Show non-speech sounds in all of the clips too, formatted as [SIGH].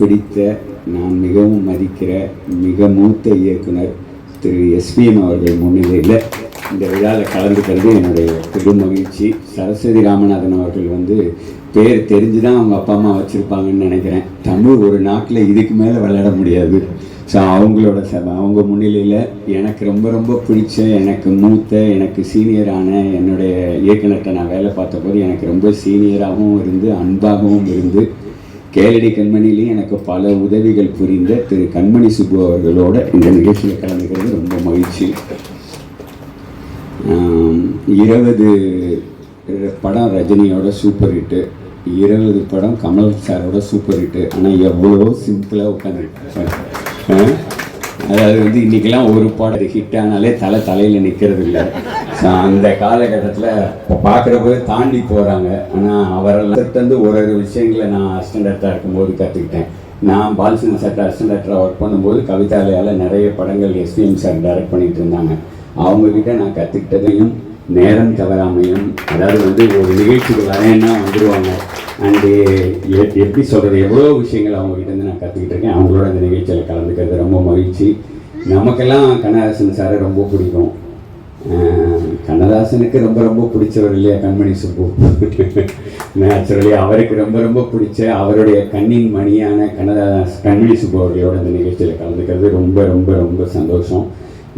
பிடித்த நான் மிகவும் மதிக்கிற மிக மூத்த இயக்குனர் திரு எஸ்பிஎம் அவர்கள் முன்னிலையில் இந்த விழாவில் கலந்துக்கிறது என்னுடைய பெரும் மகிழ்ச்சி. சரஸ்வதி ராமநாதன் அவர்கள் வந்து பேர் தெரிஞ்சு தான் அவங்க அப்பா அம்மா வச்சுருப்பாங்கன்னு நினைக்கிறேன். தமிழ் ஒரு நாட்டில் இதுக்கு மேலே விளையாட முடியாது. ஸோ அவங்களோட ச அவங்க முன்னிலையில் எனக்கு ரொம்ப ரொம்ப பிடிச்ச எனக்கு மூத்த எனக்கு சீனியரான என்னுடைய இயக்குனர்கிட்ட நான் வேலை பார்த்தபோது எனக்கு ரொம்ப சீனியராகவும் இருந்து அன்பாகவும் இருந்து கேளடி கண்மணிலையும் எனக்கு பல உதவிகள் புரிந்த திரு கண்மணி சுப்பு அவர்களோட இந்த நிகழ்ச்சியில் கலந்துக்கிறது ரொம்ப மகிழ்ச்சி. இருபது படம் ரஜினியோட சூப்பர் ஹிட்டு இருபது படம் கமல் சாரோட சூப்பர் ஹிட்டு ஆனால் எவ்வளோ சிம்பிளாக உட்காந்துருக்கேன் அதாவது வந்து இன்றைக்கெல்லாம் ஒரு பாடல் ஹிட் ஆனாலே தலை தலையில் நிற்கிறது இல்லை. அந்த காலகட்டத்தில் இப்போ பார்க்குறப்போ தாண்டி போகிறாங்க ஆனால் அவரெல்லாம் ஒரு ஒரு விஷயங்களை நான் அசிஸ்டண்டாக இருக்கும்போது கற்றுக்கிட்டேன் நான் பாலச்சந்திரன் சார்ட்ட அசிஸ்டண்டாக ஒர்க் பண்ணும்போது கவிதாலயால் நிறைய படங்கள் எஸ்பிஎம் சார் டைரக்ட் பண்ணிட்டு இருந்தாங்க. அவங்கக்கிட்ட நான் கற்றுக்கிட்டதையும் நேரம் தவறாமையும் அதாவது வந்து ஒரு நிகழ்ச்சிக்கு வரேன்னா வந்துடுவாங்க அண்டு eh, எப்படி சொல்கிறது எவ்வளோ விஷயங்கள் அவங்ககிட்ட நான் கற்றுக்கிட்டு இருக்கேன். அவங்களோட அந்த நிகழ்ச்சியில் கலந்துக்கிறது ரொம்ப மகிழ்ச்சி. நமக்கெல்லாம் கண்ணதாசன் சாரை ரொம்ப பிடிக்கும். கண்ணதாசனுக்கு ரொம்ப ரொம்ப பிடிச்சவர் இல்லையா? கண்மணி சுப்பு. நேச்சுரலி அவருக்கு ரொம்ப ரொம்ப பிடிச்ச அவருடைய கண்ணின் மணியான கண்ணதாஸ் கண்மணி சுப்பு அவர்களோட அந்த நிகழ்ச்சியில் கலந்துக்கிறது ரொம்ப ரொம்ப ரொம்ப சந்தோஷம்.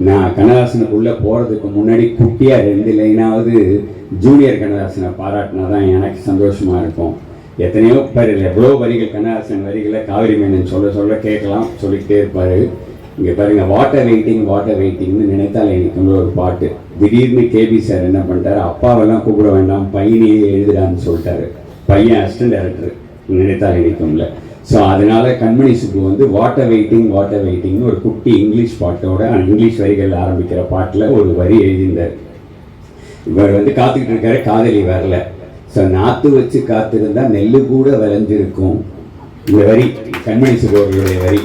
நான் கண்ணதாசனுக்குள்ளே போகிறதுக்கு முன்னாடி குட்டியாக ரெண்டு லைனாவது ஜூனியர் கண்ணதாசனை பாராட்டினா தான் எனக்கு சந்தோஷமாக இருக்கும். எத்தனையோ பேர் எவ்வளோ வரிகள் கண்ணதாசன் வரிகளை காவிரி மேனன் சொல்ல சொல்ல கேட்கலாம் சொல்லிக்கிட்டே இருப்பார். இங்கே பாருங்க வாட்டர் வெயிட்டிங் வாட்டர் வெயிட்டிங்னு நினைத்தால் எனக்கு ஒரு பாட்டு. திடீர்னு கேபி சார் என்ன பண்ணிட்டார்? அப்பாவெல்லாம் கூப்பிட வேண்டாம் பையனையே எழுதுடான்னு சொல்லிட்டாரு. பையன் அசிஸ்டன்ட் டைரக்டர். நினைத்தால் இணைக்கும்ல ஸோ அதனால கண்மணி சுப்பு வந்து வாட்டர் வெயிட்டிங் வாட்டர் வெயிட்டிங்னு ஒரு குட்டி இங்கிலீஷ் பாட்டோட இங்கிலீஷ் வரிகள் ஆரம்பிக்கிற பாட்டில் ஒரு வரி எழுதியிருந்தார். இவர் வந்து காத்துக்கிட்டு இருக்காரு காதலி வரல. ஸோ நாற்று வச்சு காத்திருந்தால் நெல்லு கூட விளைஞ்சிருக்கும். இந்த வரி கண்மணி சுபவர்களுடைய வரி.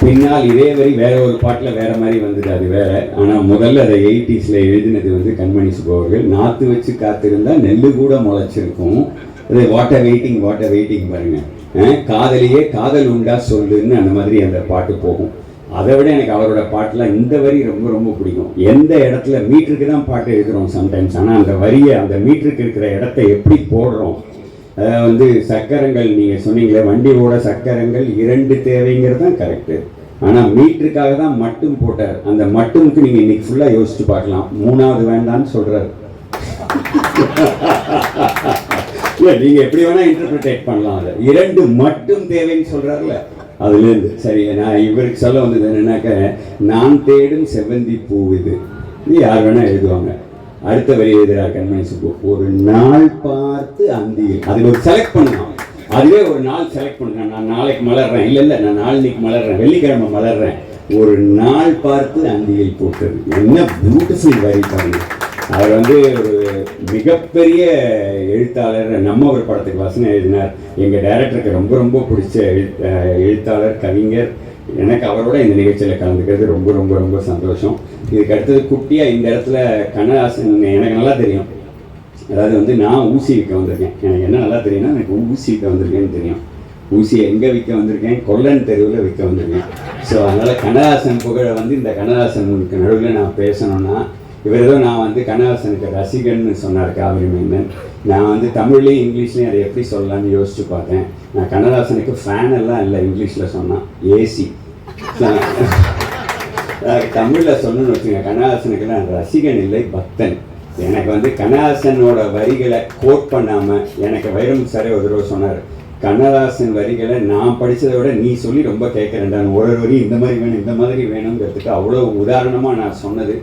பின்னால் இதே வரி வேற ஒரு பாட்டில் வேற மாதிரி வந்தது அது வேற. ஆனால் முதல்ல அதை எயிட்டிஸில் எழுதினது வந்து கண்மணி சுபவர்கள் நாற்று வச்சு காத்திருந்தால் நெல்லு கூட முளைச்சிருக்கும். அது வாட்டர் வெயிட்டிங் வாட்டர் வெயிட்டிங் பாருங்க. காதலியே காதல் உண்டா சொல்லுன்னு அந்த மாதிரி அந்த பாட்டு போகும். அதை விட எனக்கு அவரோட பாட்டுலாம் இந்த வரி ரொம்ப ரொம்ப பிடிக்கும். எந்த இடத்துல மீட்டருக்கு தான் பாட்டு எழுதுறோம் சம்டைம்ஸ் ஆனால் அந்த வரியை அந்த மீட்டருக்கு இருக்கிற இடத்த எப்படி போடுறோம்? அதாவது வந்து சக்கரங்கள் நீங்கள் சொன்னீங்களே வண்டி ஓட சக்கரங்கள் இரண்டு தேவைங்கிறது தான் கரெக்டு ஆனால் மீட்டருக்காக தான் மட்டும் போட்டார். அந்த மட்டும்க்கு நீங்கள் இன்னைக்கு ஃபுல்லாக யோசிச்சு பார்க்கலாம். மூணாவது வேண்டான்னு சொல்கிறார் [LAUGHS] இல்லை நீங்கள் எப்படி வேணால் இன்டர்பிரிட்டேட் பண்ணலாம் அதை. இரண்டு மட்டும் தேவைன்னு சொல்கிறார்ல அதுலேருந்து சரி நான் இவருக்கு சொல்ல வந்தது என்னன்னாக்க நான் தேடும் செவ்வந்தி பூ இது. இது யார் வேணால் எழுதுவாங்க. அடுத்த வரி எழுதுகிறார் கண்மணி சுப்பு. ஒரு நாள் பார்த்து அந்தியில் அதில் ஒரு செலக்ட் பண்ணலாம் அதுவே ஒரு நாள் செலக்ட் பண்ணுங்க நான் நாளைக்கு மலர்றேன். இல்லை இல்லை நான் நாளைக்கு மலர்றேன். வெள்ளிக்கிழமை மலர்றேன். ஒரு நாள் பார்த்து அந்தியில் போட்டது. என்ன பியூட்டிஃபுல் வரி பாருங்க. அவர் வந்து ஒரு மிகப்பெரிய எழுத்தாளர் நம்ம ஒரு படத்துக்கு வசனம் எழுதினார். எங்கள் டைரக்டருக்கு ரொம்ப ரொம்ப பிடிச்ச எழுத்தாளர் கவிஞர். எனக்கு அவரோட இந்த நிகழ்ச்சியில் கலந்துக்கிறது ரொம்ப ரொம்ப ரொம்ப சந்தோஷம். இதுக்கு அடுத்தது குட்டியாக இந்த இடத்துல கண்ணதாசன் எனக்கு நல்லா தெரியும். அதாவது வந்து நான் ஊசி விற்க வந்திருக்கேன். எனக்கு என்ன நல்லா தெரியும்னா எனக்கு ஊசி விற்க வந்திருக்கேன்னு தெரியும். ஊசியை எங்கே விற்க வந்திருக்கேன்? கொல்லன் தெருவில் விற்க வந்திருக்கேன். ஸோ அதனால் கண்ணதாசன் புகழை வந்து இந்த கண்ணதாசனுக்கு நடுவில் நான் பேசணும்னா இவர் தான் நான் வந்து கண்ணஹாசனுக்கு ரசிகன்னு சொன்னார் காவிரி மேனன். நான் வந்து தமிழ்லேயும் இங்கிலீஷ்லேயும் அதை எப்படி சொல்லலாம்னு யோசிச்சு பார்த்தேன். நான் கண்ணதாசனுக்கு ஃபேன் எல்லாம் இல்லை இங்கிலீஷில் சொன்னான் ஏசி தமிழில் சொல்லணும்னு வச்சுங்க கண்ணஹாசனுக்கு நான் ரசிகன் இல்லை பக்தன். எனக்கு வந்து கண்ணஹாசனோட வரிகளை கோட் பண்ணாமல் எனக்கு வைரமுத்து சாரே ஒரு தடவை சொன்னார். கண்ணதாசன் வரிகளை நான் படித்ததை விட நீ சொல்லி ரொம்ப கேட்குறேன்டான் ஒரு ஒரு வரி இந்த மாதிரி வேணும் இந்த மாதிரி வேணுங்கிறதுக்கு அவ்வளோ உதாரணமாக நான் சொன்னது.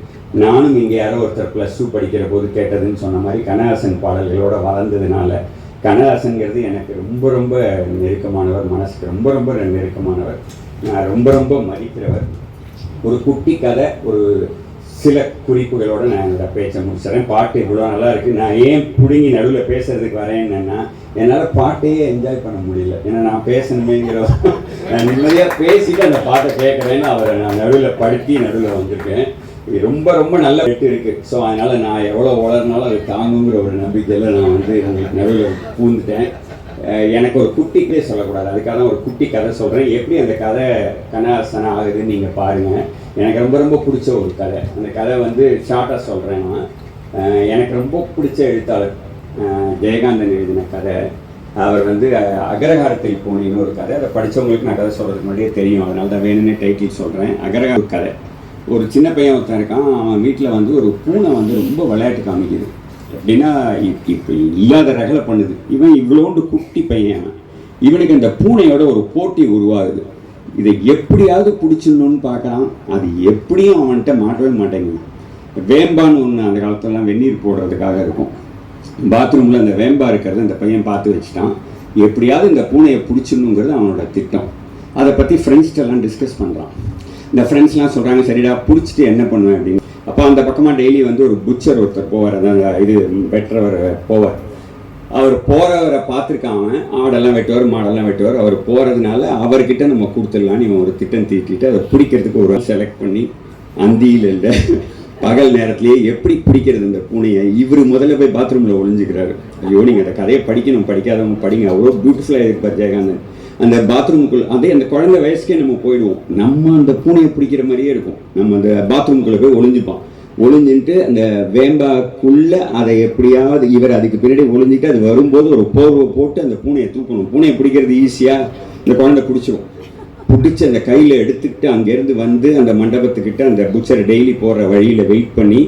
நானும் இங்கே யாரோ ஒருத்தர் ப்ளஸ் டூ படிக்கிற போது கேட்டதுன்னு சொன்ன மாதிரி கண்ணதாசன் பாடல்களோட வளர்ந்ததுனால கண்ணதாசன்கிறது எனக்கு ரொம்ப ரொம்ப நெருக்கமானவர் மனசுக்கு ரொம்ப ரொம்ப நெருக்கமானவர். நான் ரொம்ப ரொம்ப மதிக்கிறவர். ஒரு குட்டி கதை ஒரு சில குறிப்புகளோடு நான் என்னோட பேச்சை முடிச்சிடறேன். பாட்டு இவ்வளோ நல்லா இருக்குது நான் ஏன் பிடுங்கி நடுவில் பேசுறதுக்கு என்னென்னா என்னால் பாட்டையே என்ஜாய் பண்ண முடியல. ஏன்னா நான் பேசணுமேங்கிற நான் நிம்மதியாக பேசிட்டு அந்த பாட்டை கேட்குறேன்னு அவரை நான் நடுவில் படுத்தி நடுவில் வந்திருக்கேன். இது ரொம்ப ரொம்ப நல்ல வெட்டு இருக்குது ஸோ அதனால் நான் எவ்வளோ வளர்னாலும் அது தாங்குங்கிற ஒரு நம்பிக்கையில் நான் வந்து உங்களுக்கு நடுவில் பூந்துட்டேன். எனக்கு ஒரு குட்டிக்கே சொல்லக்கூடாது. அதுக்காக தான் ஒரு குட்டி கதை சொல்கிறேன் எப்படி அந்த கதை கனாசனம் ஆகுதுன்னு நீங்கள் பாருங்கள் எனக்கு ரொம்ப ரொம்ப பிடிச்ச ஒரு கதை. அந்த கதை வந்து ஷார்ட்டாக சொல்கிறேன் நான். எனக்கு ரொம்ப பிடிச்ச எழுத்தாளர் ஜெயகாந்தன் எழுதின கதை. அவர் வந்து அகரகாரத்தில் போனின்னு ஒரு கதை. அதை படித்தவங்களுக்கு நான் கதை சொல்கிறதுக்கு முன்னாடியே தெரியும். அதனால தான் வேணும்னே டைட்டில் சொல்கிறேன் அகரகார கதை. ஒரு சின்ன பையன் ஒருத்தன் இருக்கான். அவன் வீட்டில் வந்து ஒரு பூனை வந்து ரொம்ப விளையாட்டு காமிக்குது. எப்படின்னா இப்போ இல்லாத ரகலை பண்ணுது. இவன் இவ்வளோண்டு குட்டி பையன் அவன். இவனுக்கு அந்த பூனையோட ஒரு போட்டி உருவாகுது. இதை எப்படியாவது பிடிச்சிடணும்னு பார்க்குறான். அது எப்படியும் அவன்கிட்ட மாட்டவே மாட்டேங்குது. வேம்பான்னு ஒன்று அந்த காலத்துலலாம் வெந்நீர் போடுறதுக்காக இருக்கும். பாத்ரூமில் அந்த வேம்பா இருக்கிறத அந்த பையன் பார்த்து வச்சுட்டான். எப்படியாவது இந்த பூனையை பிடிச்சிடணுங்கிறது அவனோட திட்டம். அதை பற்றி ஃப்ரெண்ட்ஸ்கிட்டலாம் டிஸ்கஸ் பண்ணுறான் இந்த ஃப்ரெண்ட்ஸ்லாம் சொல்கிறாங்க சரிடா பிடிச்சிட்டு என்ன பண்ணுவேன்? அப்படின்னு. அப்போ அந்த பக்கமாக டெய்லி வந்து ஒரு புச்சர் ஒருத்தர் போவார். அதான் அந்த இது வெட்டுறவர் போவார். அவர் போகிறவரை பார்த்துருக்கான் அவன். ஆடெல்லாம் வெட்டுவார் மாடெல்லாம் வெட்டுவார். அவர் போகிறதுனால அவர்கிட்ட நம்ம கொடுத்துடலான்னு இவன் ஒரு திட்டம் தீட்டிட்டு அதை பிடிக்கிறதுக்கு ஒரு செலக்ட் பண்ணி அந்தியில் இல்லை பகல் நேரத்திலேயே எப்படி பிடிக்கிறது இந்த பூனையை? இவர் முதல்ல போய் பாத்ரூமில் ஒளிஞ்சுக்கிறாரு. ஐயோ நீங்கள் அந்த கதையை படிக்கணும் படிக்காதவங்க படிங்க. அவ்வளோ பியூட்டிஃபுல்லாக இருப்பார் ஜெயகாந்தன். அந்த பாத்ரூமுக்குள்ள அதே அந்த குழந்தை வயசுக்கே நம்ம போயிடுவோம். நம்ம அந்த பூனையை பிடிக்கிற மாதிரியே இருக்கும். நம்ம அந்த பாத்ரூமுக்குள்ளே போய் ஒளிஞ்சுப்போம் ஒளிஞ்சுட்டு அந்த வேம்பாக்குள்ளே அதை எப்படியாவது இவர் அதுக்கு பின்னாடி ஒளிஞ்சிட்டு அது வரும்போது ஒரு போர்வை போட்டு அந்த பூனையை தூக்கணும். பூனையை பிடிக்கிறது ஈஸியாக இந்த குழந்தை பிடிச்சிரும் பிடிச்சி அந்த கையில் எடுத்துக்கிட்டு அங்கேருந்து வந்து அந்த மண்டபத்துக்கிட்ட அந்த புச்சரை டெய்லி போகிற வழியில் வெயிட் பண்ணி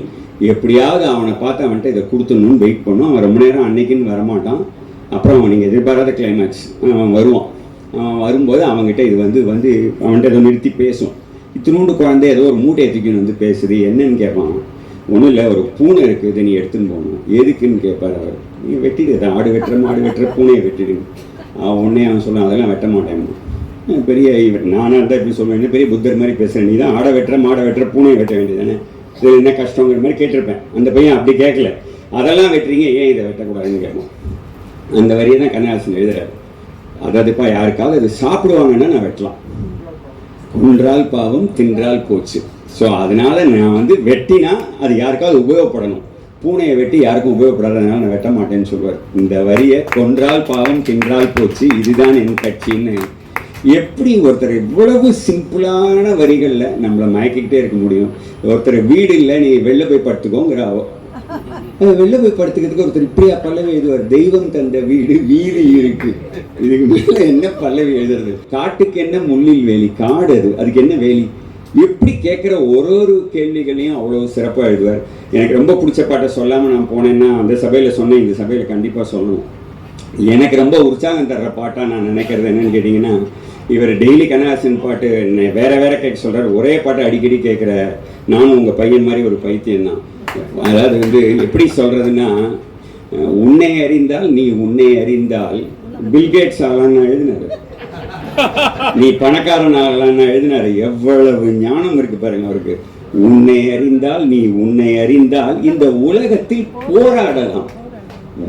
எப்படியாவது அவனை பார்த்து அவன்கிட்ட இதை கொடுத்துடணும்னு வெயிட் பண்ணும். அவன் ரொம்ப நேரம் அன்னைக்குன்னு வரமாட்டான். அப்புறம் அவன் நீங்கள் எதிர்பாராத கிளைமேக்ஸ் அவன் வருவான். அவன் வரும்போது அவன்கிட்ட இது வந்து வந்து அவன்கிட்ட இதை நிறுத்தி பேசும். இத்தினூண்டு குழந்தை ஏதோ ஒரு மூட்டையை தூக்கின்னு வந்து பேசுது. என்னன்னு கேட்பான். ஒன்றும் இல்லை ஒரு பூனை இருக்குது இதை நீ எடுத்துன்னு போகணும். எதுக்குன்னு கேட்பார் அவர். நீ வெட்டிடு ஆடு வெட்டுற மாடு வெட்டுற பூனையை வெட்டிடுங்க அவன் உடனே அவன் சொல்லுவான் அதெல்லாம் வெட்ட மாட்டேன் பெரிய இவர் நானாக இருந்தால் இப்படி சொல்லுவேன் பெரிய புத்தர் மாதிரி பேசுகிறேன் நீ தான் ஆடை வெட்டுற மாடை வெட்டுற பூனையை வெட்ட வேண்டியதானே இது என்ன கஷ்டங்கிற மாதிரி கேட்டிருப்பேன். அந்த பையன் அப்படி கேட்கல. அதெல்லாம் வெட்டுறீங்க ஏன் இதை வெட்டக்கூடாதுன்னு கேட்போம். அந்த வரியை தான் கண்ணாசன் எழுதுறாரு. அதாவதுப்பா யாருக்காவது அது சாப்பிடுவாங்கன்னா நான் வெட்டலாம். கொன்றால் பாவம் தின்றால் போச்சு. ஸோ அதனால் நான் வந்து வெட்டினா அது யாருக்காவது உபயோகப்படணும். பூனையை வெட்டி யாருக்கும் உபயோகப்படாததுனால நான் வெட்ட மாட்டேன்னு சொல்லுவார் இந்த வரியை கொன்றால் பாவம் தின்றால் போச்சு இதுதான் என் கட்சின்னு எப்படி ஒருத்தர் இவ்வளவு சிம்பிளான வரிகளில் நம்மளை மயக்கிக்கிட்டே இருக்க முடியும்? ஒருத்தர் வீடு இல்லை நீ வெளில போய் படுத்துக்கோங்கிற அவ வெளில போய் படுத்துக்கிறதுக்கு ஒருத்தர் இப்படியா பல்லவி எழுதுவார்? தெய்வம் தந்த வீடு வீதி இருக்கு. இதுக்கு மேல என்ன பல்லவி எழுதுறது? காட்டுக்கு என்ன முள்ளில் வேலி? காடு அது. அதுக்கு என்ன வேலி? எப்படி கேட்குற ஒரு ஒரு கேள்விகளையும் அவ்வளோ சிறப்பாக எழுதுவார். எனக்கு ரொம்ப பிடிச்ச பாட்டை சொல்லாமல் நான் போனேன்னா அந்த சபையில் சொன்னேன். இந்த சபையில் கண்டிப்பாக சொல்லணும். எனக்கு ரொம்ப உற்சாகம் தர்ற பாட்டாக நான் நினைக்கிறது என்னன்னு கேட்டிங்கன்னா இவர் டெய்லி கண்ணாசன் பாட்டு வேற வேற கேட்க சொல்கிறார் ஒரே பாட்டை அடிக்கடி கேட்குற நானும் உங்கள் பையன் மாதிரி ஒரு பைத்தியம் தான். அதாவது வந்து எப்படி சொல்கிறதுன்னா உன்னை அறிந்தால் நீ உன்னை அறிந்தால் பில்கேட்ஸ் ஆகலான்னு எழுதினாரு நீ பணக்காரன் ஆகலான்னு எழுதினாரு எவ்வளவு ஞானம் இருக்கு பாருங்க அவருக்கு. உன்னை அறிந்தால் நீ உன்னை அறிந்தால் இந்த உலகத்தில் போராடலாம்.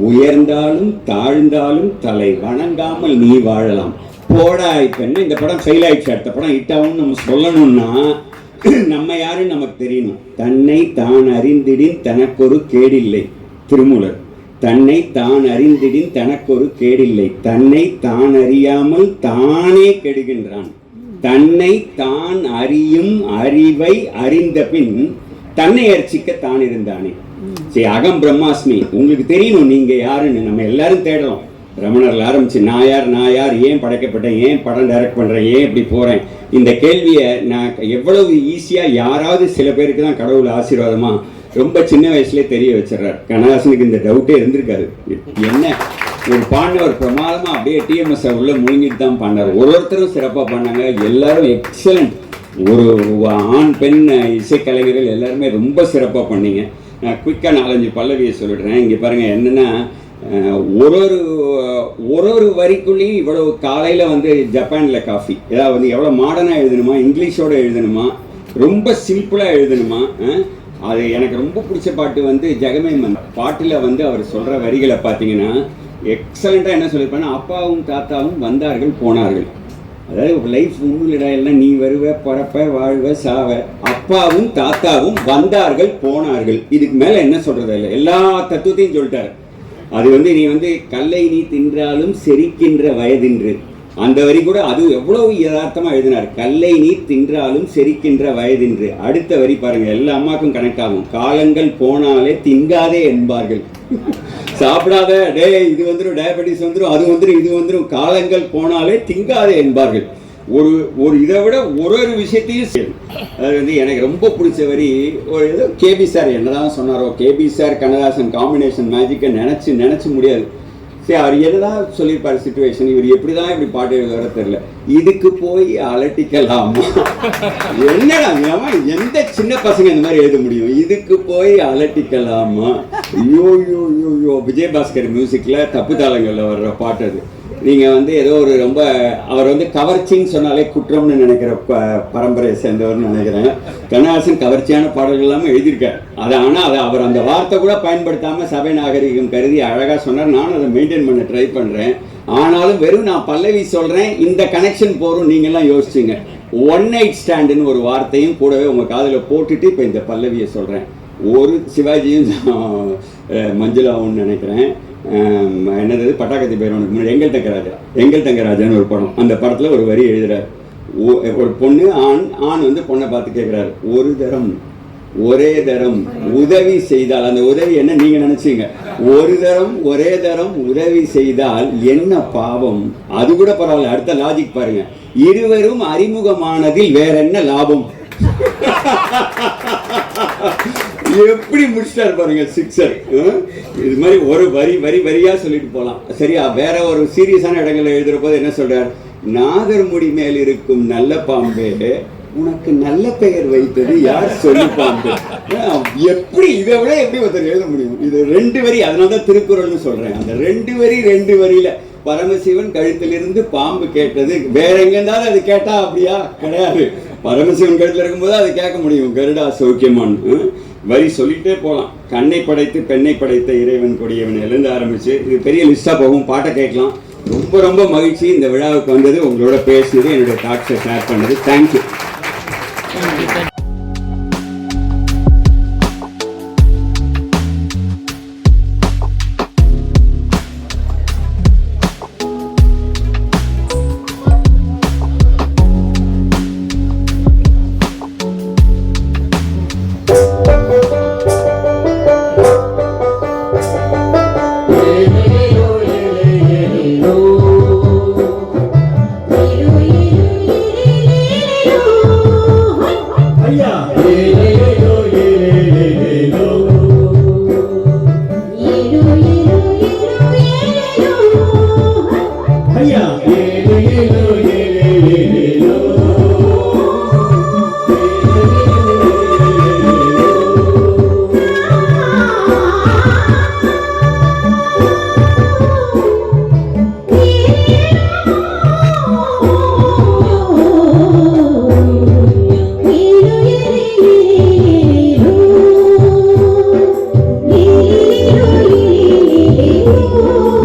உயர்ந்தாலும் தாழ்ந்தாலும் தலை வணங்காமல் நீ வாழலாம். போடா இப்ப என்ன இந்த படம் ஃபெயில் ஆயிடுச்சு. அடுத்த படம் ஹிட் ஆகும்னு நம்ம சொல்லணும்னா நம்ம யாருன்னு நமக்கு தெரியணும். தன்னை தான் அறிந்திடின் தனக்கொரு கேடில்லை. திருமூலர் தன்னை தான் அறிந்திடின் தனக்கொரு கேடில்லை. தன்னை தான் அறியாமல் தானே கெடுகின்றான். தன்னை தான் அறியும் அறிவை அறிந்த பின் தன்னை அர்ச்சிக்க தான் இருந்தானே. சரி அகம் பிரம்மாஸ்மி உங்களுக்கு தெரியணும் நீங்க யாருன்னு. நம்ம எல்லாரும் தேடுறோம் ரமணர்ல ஆரம்பிச்சு நான் யார் நான் யார் ஏன் படைக்கப்பட்டேன் ஏன் படம் டைரக்ட் பண்ணுறேன் ஏன் இப்படி போகிறேன் இந்த கேள்வியை நான் எவ்வளவு ஈஸியாக யாராவது சில பேருக்கு தான் கடவுள் ஆசீர்வாதமாக ரொம்ப சின்ன வயசுலேயே தெரிய வச்சிடுறாரு. கண்ணதாசனுக்கு இந்த டவுட்டே இருந்திருக்காரு என்ன? ஒரு பாடின ஒரு பிரமாதமாக அப்படியே டிஎம்எஸ் உள்ள முழுங்கிட்டு தான் பாண்டார் ஒரு ஒருத்தரும் சிறப்பாக பண்ணாங்க. எல்லாரும் எக்ஸலண்ட் ஒரு ஆண் பெண் இசைக்கலைஞர்கள் எல்லாருமே ரொம்ப சிறப்பாக பண்ணீங்க. நான் குயிக்காக நாலஞ்சு பல்லவியை சொல்லிடுறேன். இங்கே பாருங்கள் என்னென்னா ஒரு ஒரு ஒரு ஒரு வரிக்குள்ளேயும் இவ்வளவு காலையில் வந்து ஜப்பானில் காஃபி ஏதாவது வந்து எவ்வளோ மாடர்னாக எழுதணுமா இங்கிலீஷோடு எழுதணுமா ரொம்ப சிம்பிளாக எழுதணுமா அது எனக்கு ரொம்ப பிடிச்ச பாட்டு வந்து ஜெகமே மன். பாட்டில் வந்து அவர் சொல்கிற வரிகளை பார்த்தீங்கன்னா எக்ஸலண்ட்டாக என்ன சொல்லியிருப்பாங்கன்னா அப்பாவும் தாத்தாவும் வந்தார்கள் போனார்கள். அதாவது லைஃப் உண்மையிடா எல்லாம் நீ வருவ பிறப்ப வாழ்வ சாவ. அப்பாவும் தாத்தாவும் வந்தார்கள் போனார்கள். இதுக்கு மேலே என்ன சொல்கிறது இல்லை எல்லா தத்துவத்தையும் சொல்லிட்டார். அது வந்து நீ வந்து கல்லை நீ தின்றாலும் செரிக்கின்ற வயதின்று. அந்த வரி கூட அது எவ்வளவு யதார்த்தமாக எழுதினார். கல்லை நீ தின்றாலும் செரிக்கின்ற வயதின்று. அடுத்த வரி பாருங்க எல்லா அம்மாக்கும் கனெக்ட் ஆகும் காலங்கள் போனாலே திங்காதே என்பார்கள். சாப்பிடாத டே இது வந்துடும் டயபெட்டிஸ் வந்துடும் அது வந்துடும் இது வந்துடும் காலங்கள் போனாலே திங்காதே என்பார்கள். ஒரு ஒரு இதை விட ஒரு ஒரு விஷயத்தையும் செய்யணும். அது வந்து எனக்கு ரொம்ப பிடிச்ச வரி ஒரு ஏதோ கேபி சார் என்னதான் சொன்னாரோ கேபி சார் கண்ணதாசன் காம்பினேஷன் மேஜிக்கை நினச்சி நினச்சி முடியாது. சரி அவர் என்னதான் சொல்லியிருப்பார் சுச்சுவேஷன் இவர் எப்படி தான் இப்படி பாட்டு எழுதுவர தெரியல. இதுக்கு போய் அலட்டிக்கலாமா? என்னடா ஏமா எந்த சின்ன பசங்க இந்த மாதிரி எழுத முடியும்? இதுக்கு போய் அலட்டிக்கலாமா? ஐயோ ஐயோ ஐயோ ஐயோ. விஜயபாஸ்கர் மியூசிக்கில் தப்பு தாளங்களில் வர்ற பாட்டு அது. நீங்க வந்து ஏதோ ஒரு ரொம்ப அவர் வந்து கவர்ச்சின்னு சொன்னாலே குற்றம்னு நினைக்கிற ப- பரம்பரையை சேர்ந்தவர்னு நினைக்கிறேன். கண்ணஹாசன் கவர்ச்சியான பாடல்கள் எல்லாமே எழுதியிருக்கார். அது ஆனால் அதை அவர் அந்த வார்த்தை கூட பயன்படுத்தாம சபை நாகரிகம் கருதி அழகாக சொன்னார். நானும் அதை மெயின்டைன் பண்ண ட்ரை பண்றேன். ஆனாலும் வெறும் நான் பல்லவி சொல்றேன் இந்த கனெக்ஷன் போரும் நீங்கெல்லாம் யோசிச்சுங்க. ஒன் நைட் ஸ்டாண்டுன்னு ஒரு வார்த்தையும் கூடவே உங்க காதில் போட்டுட்டு இப்போ இந்த பல்லவியை சொல்றேன். ஒரு சிவாஜியும் அஹ், மஞ்சுளாவும் நினைக்கிறேன். என்னது? பட்டாக்கத்தி பேரவனுக்கு முன்னாடி எங்கள் தங்கராஜா. எங்கள் தங்கராஜான்னு ஒரு படம். அந்த படத்தில் ஒரு வரி எழுதுகிறார் ஒரு பொண்ணு ஆண் ஆண் வந்து பொண்ணை பார்த்து கேட்குறாரு ஒரு தரம் ஒரே தரம் உதவி செய்தால். அந்த உதவி என்ன? நீங்க நினைச்சீங்க. ஒரு தரம் ஒரே தரம் உதவி செய்தால் என்ன பாவம்? அது கூட பரவாயில்ல. அடுத்த லாஜிக் பாருங்க. இருவரும் அறிமுகமானதில் வேற என்ன லாபம்? [LAUGHS] எப்படி முடிச்சிட்டாரு பாருங்க சிக்ஸர் இது மாதிரி ஒரு வரி வரி வரியா சொல்லிட்டு போலாம். சரியா? வேற ஒரு சீரியஸான இடங்கள்ல எழுதுற போது என்ன சொல்றார்? நாகர்முடி மேல் இருக்கும் நல்ல பாம்பே உனக்கு நல்ல பெயர் வைத்தது யார் சொல்லி பாம்பு? எப்படி இதை விட எப்படி ஒருத்தர் எழுத முடியும்? இது ரெண்டு வரி அதனாலதான் திருக்குறள்னு சொல்றேன். அந்த ரெண்டு வரி ரெண்டு வரியில பரமசிவன் கழுத்திலிருந்து பாம்பு கேட்டது. வேற எங்க இருந்தாலும் அது கேட்டா அப்படியா? கிடையாது. பரமசிவன் கருத்தில் இருக்கும்போது அதை கேட்க முடியும். கருடா சௌக்கியமான் வரி சொல்லிட்டே போகலாம் கண்ணை படைத்து பெண்ணை படைத்த இறைவன் கொடியவன் எழுந்து ஆரம்பிச்சு இது பெரிய லிஸ்டா போகும். பாட்டை கேட்கலாம். ரொம்ப ரொம்ப மகிழ்ச்சி. இந்த விழாவுக்கு வந்தது உங்களோட பேசினது என்னுடைய தாட்ஸை ஷேர் பண்ணது. தேங்க்யூ ஐயா நீ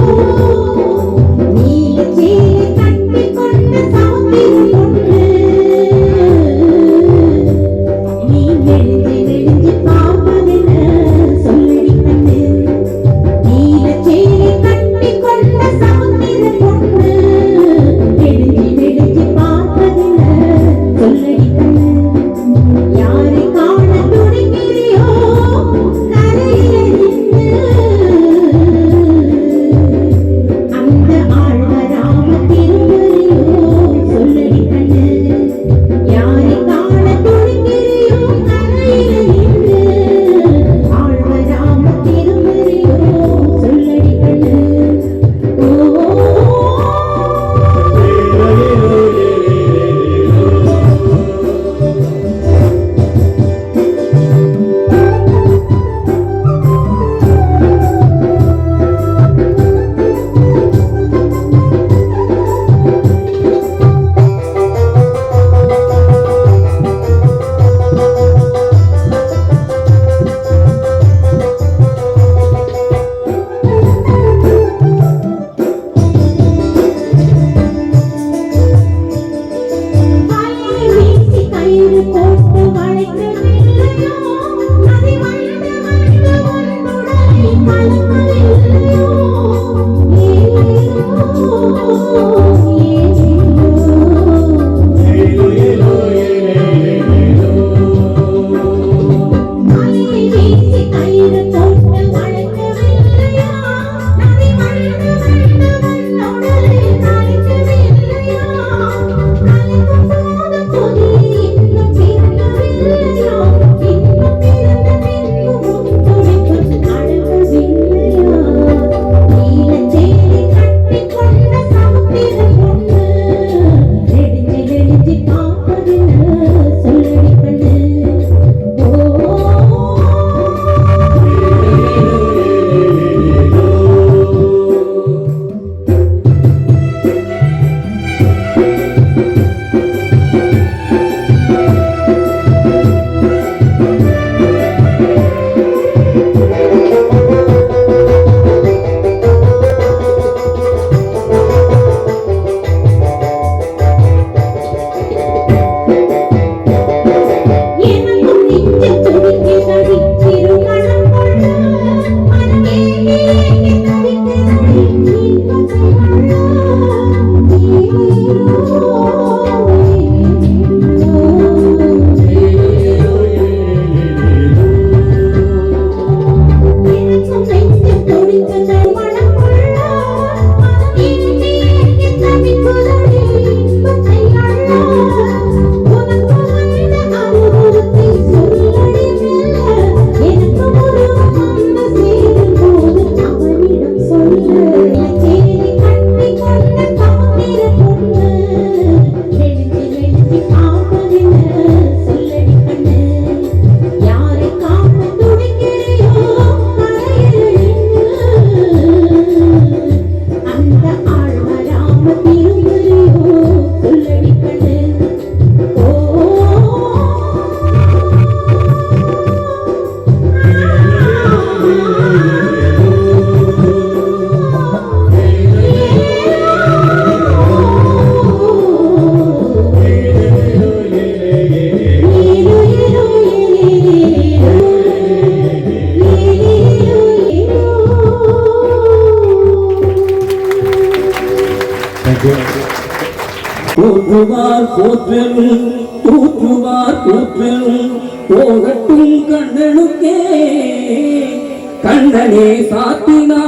கண்ணனே காட்டினா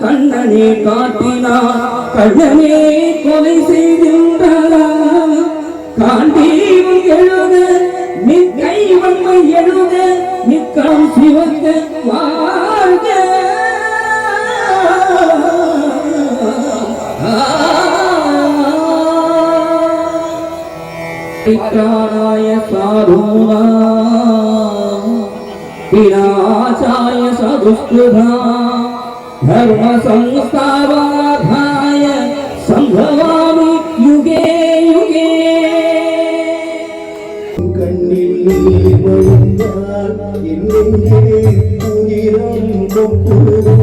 கண்ணனே காட்டினா கண்ணனே கொலை செய்கின்றனா காண்டீவன் எழுத மிக்கை வன்மை எழுத மிக்கம் சிவந்த வாழ்க சாரூரா सदुष्टुभा धर्मसंस्थावाधाय सम्भवामि युगे युगे। கண்ணில் நீர் வழிந்தால் என்னெங்கே உயிரம் கொப்புதே